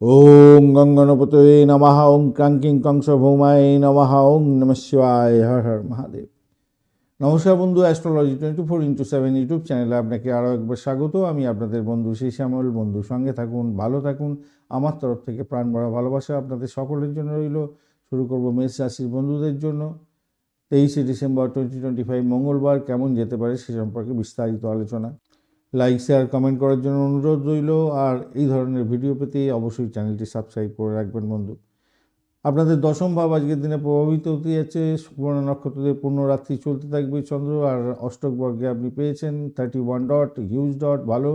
ওং গঙ্গনপতয়ে নমঃ ওং ক্রাঙ্কিং কংস ভৌমায় নমঃ ওং নম শিবায় হর হর মহাদেব নমস্কার বন্ধু astrology twenty four into seven YouTube চ্যানেলে আপনাকে আরও একবার স্বাগত। আমি আপনাদের বন্ধু সেই শ্যামল। বন্ধু সঙ্গে থাকুন, ভালো থাকুন, আমার তরফ থেকে প্রাণ ভরা ভালোবাসা আপনাদের সকলের জন্য রইল। শুরু করব মেষ রাশির বন্ধুদের জন্য। তেইশে ডিসেম্বর টোয়েন্টি টোয়েন্টি ফাইভ মঙ্গলবার, কেমন যেতে পারে সে সম্পর্কে বিস্তারিত আলোচনা। লাইক শেয়ার কমেন্ট করার জন্য অনুরোধ রইল। আর এই ধরনের ভিডিও পেতে অবশ্যই চ্যানেলটি সাবস্ক্রাইব করে রাখবেন বন্ধু। আপনাদের দশম ভাব আজকের দিনে প্রভাবিত হতে যাচ্ছে। সুবর্ণ নক্ষত্রের পূর্ণরাত্রি চলতে থাকবে চন্দ্র। আর অষ্টক বর্গে আপনি পেয়েছেন thirty one dot huge dot ভালো।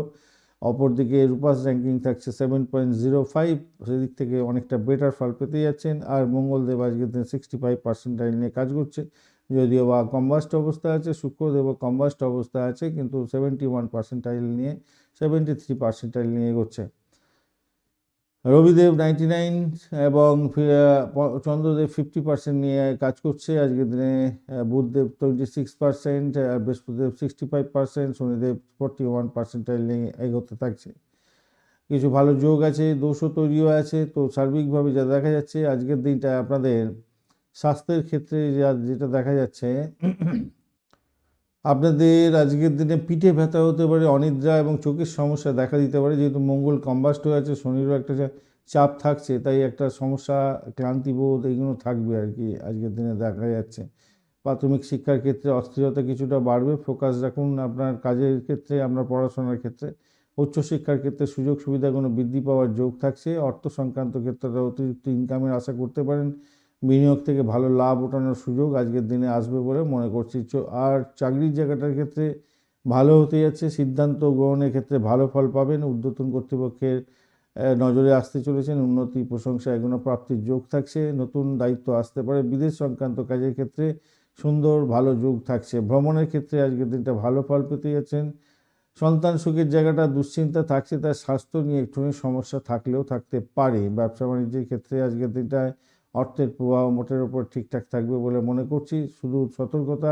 অপরদিকে রূপাস র্যাঙ্কিং থাকছে সেভেন পয়েন্ট জিরো ফাইভ সেদিক থেকে অনেকটা বেটার ফল পেতে যাচ্ছেন। আর মঙ্গলদেব আজকের দিনে সিক্সটি ফাইভ পার্সেন্টাইল নিয়ে কাজ করছে। যদিও বা কম্বাস্ট অবস্থা আছে, শুক্রদেব কম্বাস্ট অবস্থা আছে, কিন্তু সেভেন্টি ওয়ান পার্সেন্টাইল নিয়ে সেভেন্টি থ্রি পার্সেন্টাইল নিয়ে এগোচ্ছে। রবিদেব নাইনটি নাইন এবং চন্দ্রদেব ফিফটি পার্সেন্ট নিয়ে কাজ করছে। আজকের দিনে Budhdev twenty six percent Brihaspatidev sixty five percent Shanidev forty one percentile নিয়ে এগোতে থাকছে। কিছু ভালো যোগ আছে, দোষও তৈরিও আছে, তো সার্বিকভাবে যা দেখা যাচ্ছে, আজকের দিনটা আপনাদের স্বাস্থ্যের ক্ষেত্রে যেটা দেখা যাচ্ছে, আপনাদের আজকের দিনে পিঠে ব্যথা হতে পারে, অনিদ্রা এবং চোখের সমস্যা দেখা দিতে পারে, যেহেতু মঙ্গল কম্বাস্ট হয়ে আছে শনিরও একটা চাপ থাকছে, তাই একটা সমস্যা ক্লান্তিবোধ এইগুলো থাকবে আর কি আজকের দিনে দেখা যাচ্ছে। প্রাথমিক শিক্ষার ক্ষেত্রে অস্থিরতা কিছুটা বাড়বে, ফোকাস রাখুন আপনার কাজের ক্ষেত্রে আপনার পড়াশোনার ক্ষেত্রে। উচ্চশিক্ষার ক্ষেত্রে সুযোগ সুবিধাগুলো বৃদ্ধি পাওয়ার যোগ থাকছে, অর্থ সংক্রান্ত ক্ষেত্রে অতিরিক্ত ইনকামের আশা করতে পারেন। বিনিয়োগ থেকে ভালো লাভ ওঠানোর সুযোগ আজকের দিনে আসবে বলে মনে করছি। আর চাকরির জায়গাটার ক্ষেত্রে ভালো হতে যাচ্ছে, সিদ্ধান্ত গ্রহণের ক্ষেত্রে ভালো ফল পাবেন। ঊর্ধ্বতন কর্তৃপক্ষের নজরে আসতে চলেছেন, উন্নতি প্রশংসা এগুলো প্রাপ্তির যোগ থাকছে, নতুন দায়িত্ব আসতে পারে। বিদেশ সংক্রান্ত কাজের ক্ষেত্রে সুন্দর, ভালো যোগ থাকছে। ভ্রমণের ক্ষেত্রে আজকের দিনটা ভালো ফল পেতে যাচ্ছেন। সন্তান সুখের জায়গাটা দুশ্চিন্তা থাকছে, তার স্বাস্থ্য নিয়ে একটুখানি সমস্যা থাকলেও থাকতে পারে। ব্যবসা বাণিজ্যের ক্ষেত্রে আজকের দিনটায় অর্থের প্রবাহ মোটের ওপর ঠিকঠাক থাকবে বলে মনে করছি। শুধু সতর্কতা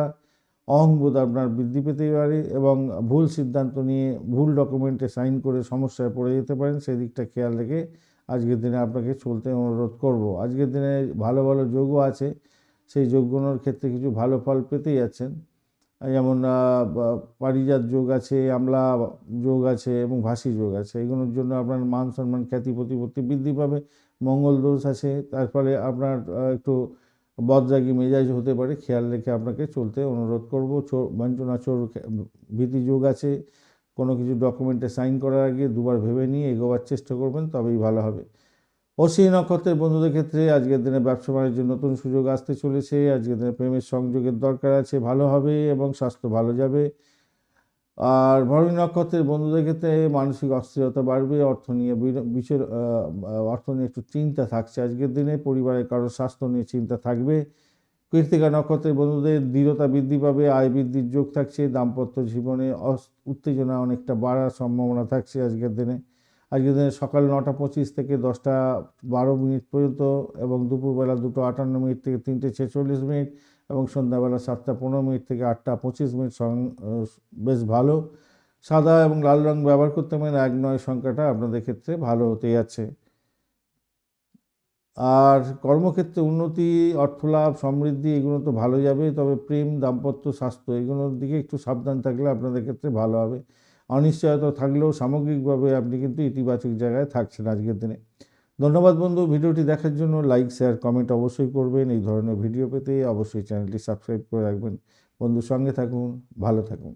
অহংবোধ আপনার বৃদ্ধি পেতেই পারে এবং ভুল সিদ্ধান্ত নিয়ে ভুল ডকুমেন্টে সাইন করে সমস্যায় পড়ে যেতে পারেন, সেই দিকটা খেয়াল রেখে আজকের দিনে আপনাকে চলতে অনুরোধ করব। আজকের দিনে ভালো ভালো যোগও আছে, সেই যোগগুলোর ক্ষেত্রে কিছু ভালো ফল পেতেই যাচ্ছেন। যেমন পারিজাত যোগ আছে, আমলা যোগ আছে এবং ভাসি যোগ আছে। এগুলোর জন্য আপনার মান সম্মান, খ্যাতি, প্রতিপত্তি বৃদ্ধি পাবে। মঙ্গল দোষ আছে, তার ফলে আপনার একটু বদরাগী মেজাজ হতে পারে। খেয়াল রেখে আপনাকে চলতে অনুরোধ করব। চোর বঞ্চনা চোর ভীতি যোগ আছে। কোনো কিছু ডকুমেন্টে সাইন করার আগে দুবার ভেবে নিয়ে এগোবার চেষ্টা করবেন, তবেই ভালো হবে। অশ্বিনী নক্ষত্রের বন্ধুদের ক্ষেত্রে আজকের দিনে ব্যবসা বাণিজ্যের নতুন সুযোগ আসতে চলেছে। আজকের দিনে প্রেমের সংযোগের দরকার আছে, ভালো হবে এবং স্বাস্থ্য ভালো যাবে। আর ভরণী নক্ষত্রের বন্ধুদের ক্ষেত্রে মানসিক অস্থিরতা বাড়বে, অর্থ নিয়ে বিচর অর্থ নিয়ে একটু চিন্তা থাকছে আজকের দিনে। পরিবারের কারোর স্বাস্থ্য নিয়ে চিন্তা থাকবে। কৃতিকা নক্ষত্রের বন্ধুদের দৃঢ়তা বৃদ্ধি পাবে, আয় বৃদ্ধির যোগ থাকছে, দাম্পত্য জীবনে উত্তেজনা অনেকটা বাড়ার সম্ভাবনা থাকছে আজকের দিনে। আজকের সকাল নটা পঁচিশ থেকে দশটা বারো মিনিট পর্যন্ত এবং দুপুরবেলা দুটো আটান্ন মিনিট থেকে তিনটে ছেচল্লিশ মিনিট এবং সন্ধ্যাবেলা সাতটা পনেরো মিনিট থেকে আটটা পঁচিশ মিনিট বেশ ভালো। সাদা এবং লাল রং ব্যবহার করতে পারেন, এক নয় সংখ্যাটা আপনাদের ক্ষেত্রে ভালো হতে যাচ্ছে। আর কর্মক্ষেত্রে উন্নতি, অর্থলাভ, সমৃদ্ধি, এগুলো তো ভালো যাবে, তবে প্রেম, দাম্পত্য, স্বাস্থ্য, এগুলোর দিকে একটু সাবধান থাকলে আপনাদের ক্ষেত্রে ভালো হবে। অনিশ্চয়তা থাকলেও সামগ্রিকভাবে আপনি কিন্তু ইতিবাচক জায়গায় থাকছেন আজকের দিনে। ধন্যবাদ বন্ধু, ভিডিওটি দেখার জন্য লাইক, শেয়ার, কমেন্ট অবশ্যই করবেন। এই ধরনের ভিডিও পেতে অবশ্যই চ্যানেলটি সাবস্ক্রাইব করে রাখবেন। বন্ধুর সঙ্গে থাকুন, ভালো থাকুন।